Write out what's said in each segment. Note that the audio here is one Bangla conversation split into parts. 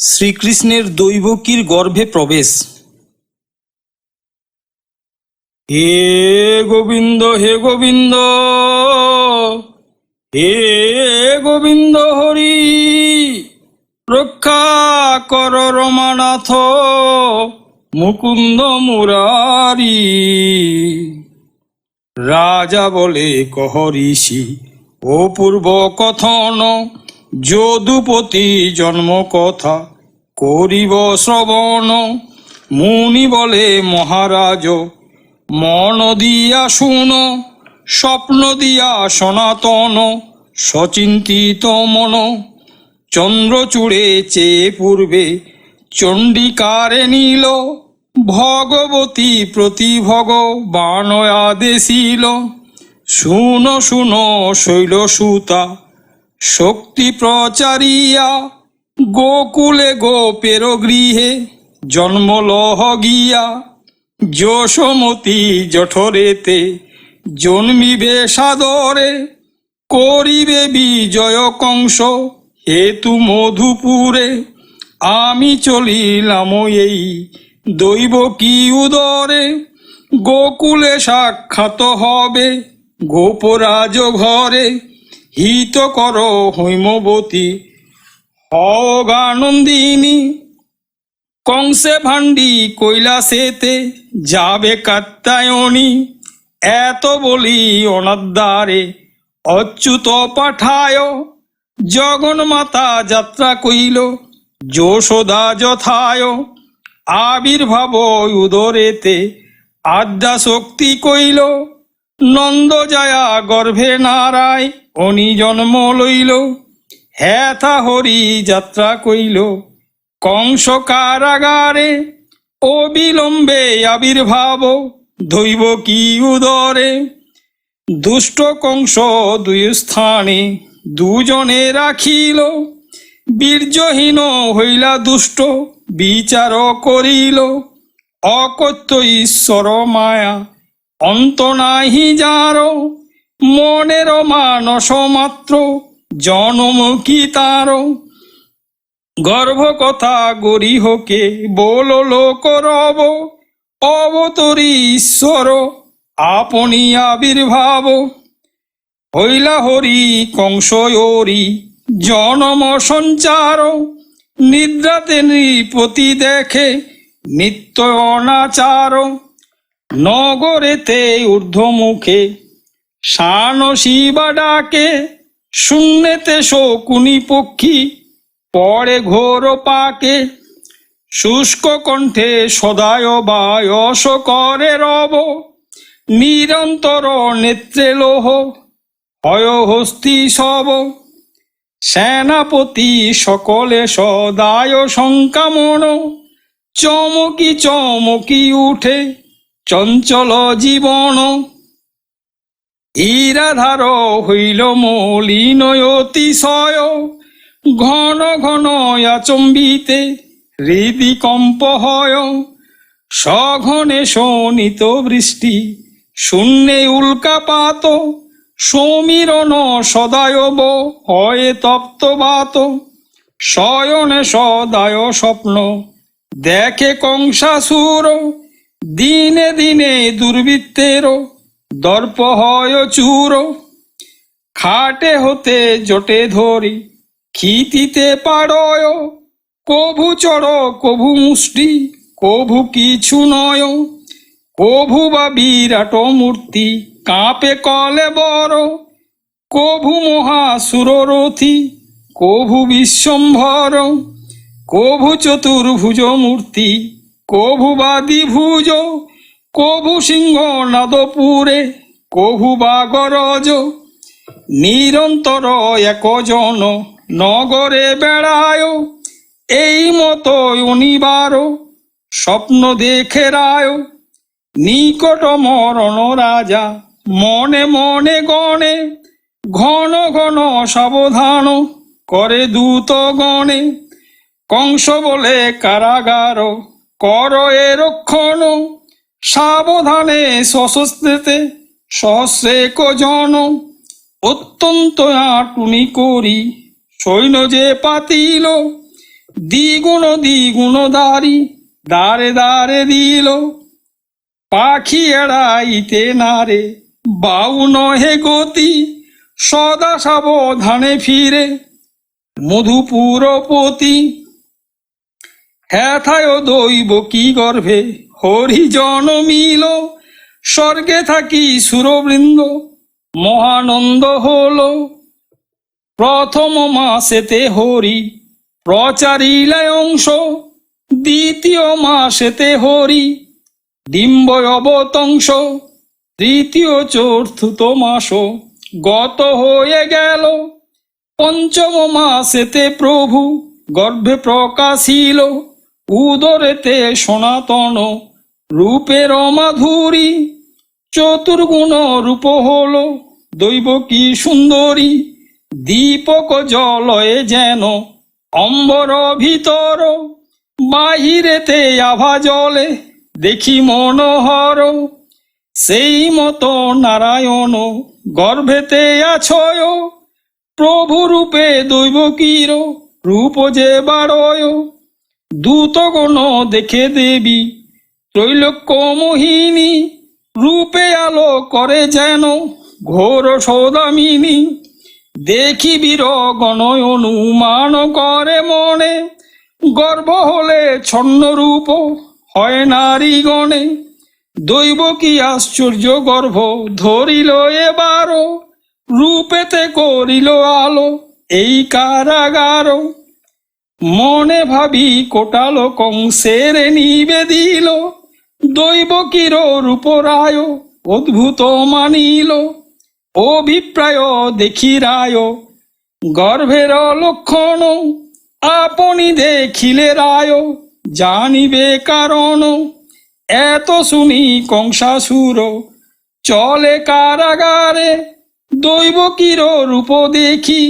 শ্রীকৃষ্ণের দৈবকীর গর্ভে প্রবেশ। হে গোবিন্দ হে গোবিন্দ হে গোবিন্দ হরি, রক্ষা কর রমানাথ, মুকুন্দ মুরারি। রাজা বলে, কহ ঋষি, ও পূর্ব কথন যদুপতি জন্ম কথা করিব শ্রবণ। মুনি বলে, মহারাজ, মন দিয়া শুন, স্বপ্ন দিয়া সনাতন, সচিন্তিত মন। চন্দ্রচূড়ে চেয়ে পূর্বে চণ্ডিকারে নীল, ভগবতী প্রতি ভগবান আদেশিল। শুন শুন শৈল সুতা শক্তি প্রচারিয়া, গোকুলে গোপের গৃহে জন্ম লহ গিয়া। যশোমতী জঠরেতে জন্মিবে সাদরে, করিবে বিজয় কংস হেতু মধুপুরে। আমি চলিলাম এই দৈব কি উদরে, গোকুলে সাক্ষাৎ হবে গোপরাজ ঘরে হিত কর হৈমবতী। হগানন্দিনী কংসে ভান্ডি কৈলাসেতে যাবে কাত্তায়নী এত বলি অনাদ্বারে অচ্যুত পাঠায়। জগন্মাতা যাত্রা কইল, যশোদা যথায়। আবির্ভাব উদরেতে আদ্যা শক্তি কইল নন্দ যায়া গর্ভে নারায় অনি জন্ম লইল হেথা হরি যাত্রা কইল, কংস কারাগারে অবিলম্বে আবির্ভাব দৈব কি উদরে। দুষ্ট কংস দুই স্থানে দুজনে রাখিল, বীর্যহীন হইলা দুষ্ট বিচার করিল। অকথ্য ঈশ্বর মায়া অন্ত নাহি যার মনের মানস মাত্র জনম কি তার গর্ভ কথা গরিহকে বল লোক রব, অবতরী ঈশ্বর আপনি আবির্ভাব। হইলা হরি কংসয়রি জনম সঞ্চার, নিদ্রাতে নৃপতি দেখে নিত্য অনাচার। নগরেতে ঊর্ধ্বমুখে শান শিবা ডাকে, শূন্যতে শকুনি পক্ষী পড়ে ঘোর পাকে। শুষ্ক কণ্ঠে সদায় বায়স করে রব, নিরন্তর নেত্রে লোহ হয় হস্তি সব। সেনাপতি সকলে সদায় সংকামন চমকি চমকি উঠে চঞ্চল জীবন। ইরাধার হইল মলিন অতিশয়। ঘন ঘন আচম্বিতে হৃদি কম্প হয় সঘনে শোনিত বৃষ্টি শূন্যে উল্কাপাত। সমীরণ সদায়ব হয় তপ্তবাত শয়নে সদায় স্বপ্ন দেখে কংসাসুর। দিনে দিনে দুর্বৃত্তের দর্প হয় চূর খাটে হতে জটে ধরি খিতিতে পাড়য়। কভু চড়, কভু মুষ্টি, কভু কিছু নয়। কভু বা বিরাট মূর্তি, কাঁপে কলে বড়। কভু মহাসুররথী কভু বিশ্বম্ভর। কভু চতুর্ভুজ মূর্তি কভু বা দ্বিভুজ কভু সিংহ নাদপুরে কভু বা গরজ নিরন্তর একজন নগরে বেড়ায়, এই মতো অনিবার স্বপ্ন দেখে রায়। নিকট মরণ রাজা মনে মনে গণে, ঘন ঘন সাবধান করে দূত গণে কংস বলে কারাগার কর এ রক্ষণ, সাবধানে সশস্ত্রেতে সহস্রে জন। অত্যন্ত আটুনি করি, সৈন্য যে পাতিল, দ্বিগুণ দ্বিগুণ দারি দারে দারে দিল। পাখি এড়াইতে নারে বাউ নহে গতি, সদা সাবধানে ফিরে। মধুপুরপতি হ্যাথায় দৈব কি গর্ভে? হরিজন মিল স্বর্গে থাকি সুরবৃন্দ। মহানন্দ হল। প্রথম মাসেতে হরি প্রচারিলায় অংশ। দ্বিতীয় মাসেতে হরি ডিম্ব অবতংশ। তৃতীয় চতুর্থ মাস গত হয়ে গেল। পঞ্চম মাসেতে প্রভু গর্ভে প্রকাশিল। উদরেতে সনাতন রূপের মাধুরী, চতুর্গুণ রূপ হল দৈব কি সুন্দরী, দীপক জলয়ে যেন অম্বর ভিতর, বাহিরেতে আভা জলে দেখি মনোহর। সেই মতো নারায়ণ গর্ভেতে আছয় প্রভু রূপে দৈবকীর রূপ যে বাড়য় দূতগণ দেখে দেবী। ত্রৈলোক্য মোহিনী রূপে আলো করে যেন ঘোর সৌদামিনী। দেখি বীর গণয় অনুমান করে মনে, গর্ব হলে ছন্ন রূপ হয় নারী গণে। দৈব কি আশ্চর্য গর্ভ ধরিল এবার রূপেতে করিল আলো এই কারাগার মনে ভাবি কোটালো কংসের নিবেদিল দৈব কির রূপরায় অদ্ভুত মানিল, অভিপ্রায় দেখি রায় গর্ভের লক্ষণ আপনি দেখিলে রায়, জানিবে কারণ, এত শুনি কংসাসুর, চলে কারাগারে, দৈব কির রূপ দেখি,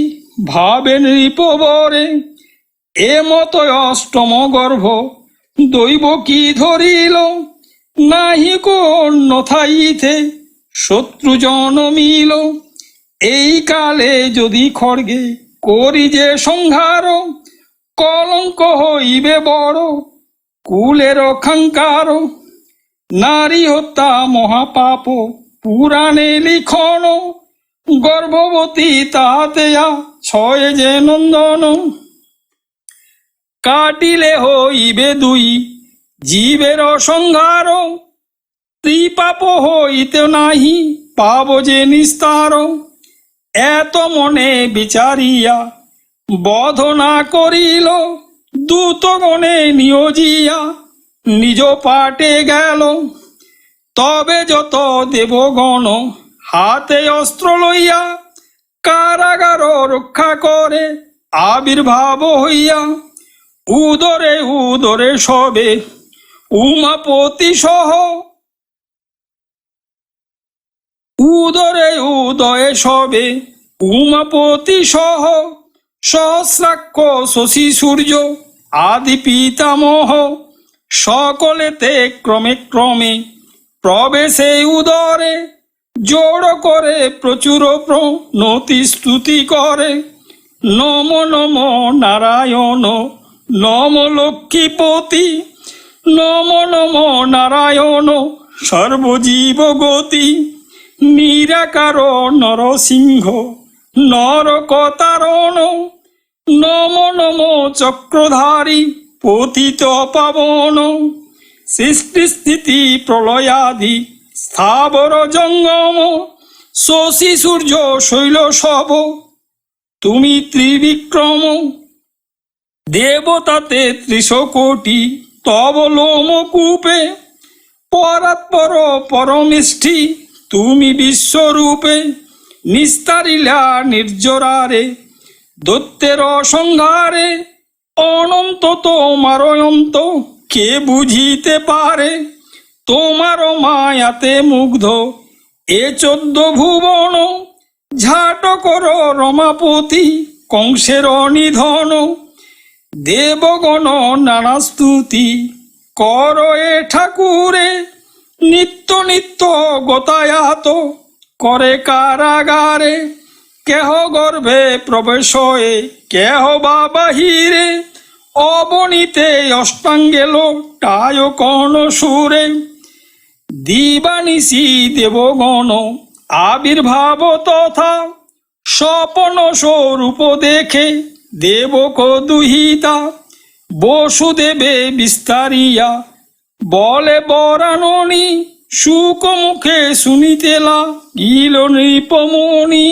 ভাবেন নৃপবরে এ মতো অষ্টম গর্ভ। দৈব কি ধরিল? নাহি অন্যথাইতে শত্রু জনমিল এই কালে যদি খড়গে করি যে সংহার, কলঙ্ক হইবে বড়, কুলের খাঙ্কার নারী হত্যা মহাপাপ, পুরাণে লিখন। গর্ভবতী তাহাতে ছয় যে নন্দন। কাটিলে হইবে দুই, জীবের সংহার ত্রিপাপ হইতে নাহি পাব যে নিস্তার এত মনে বিচারিয়া বধ না করিল দূতগণে নিয়োজিয়া, নিজ পাটে গেল। তবে যত দেবগণ হাতে অস্ত্র লইয়া, কারাগার রক্ষা করে আবির্ভাব হইয়া উদরে উদরে সবে উমাপতি সহ। উদরে, উদয়ে সবে উমাপতি সহ। সহস্রাক্ষ শশী সূর্য, আদি পিতামহ, সকলেতে ক্রমে ক্রমে প্রবেশে উদরে, জোড় করে প্রচুর প্রণতি স্তুতি করে। নম নম, নারায়ণ নম লক্ষ্মীপতি, নম নম নারায়ণ, সর্বজীব গতি, নিরাকার নরসিংহ, নরকতারণ, নম নম চক্রধারী, পতিত পাবন, সৃষ্টি স্থিতি প্রলয়াদি, স্থাবর জঙ্গম, শশী সূর্য শৈল সব তুমি ত্রিবিক্রম দেবতাতে ত্রিশ কোটি তব লোম কূপে পরাৎপর পরমিষ্ঠি তুমি বিশ্বরূপে, নিস্তারিলা নির্জরারে দত্তের অসংহারে অনন্ত তোমার অন্ত কে বুঝিতে পারে? তোমার মায়াতে মুগ্ধ এ চোদ্দ ভুবন, ঝাট কর রমাপতি, কংসের নিধন দেবগণ নানা স্তুতি কর এ ঠাকুরে। নিত্য নিত্য গতায়াত করে কারাগারে। কেহ গর্ভে প্রবেশ কেহ বা বাহিরে। অবনীতে অষ্টাঙ্গেল টায় কণ সুরে। দিবানিসি দেবগণ আবির্ভাব তথা স্বপন স্বরূপ দেখে দেবক দুহিতা বসুদেবে বিস্তারিয়া বলে বরাননি সুখ মুখে শুনিতেলা গিল নৃপমণি।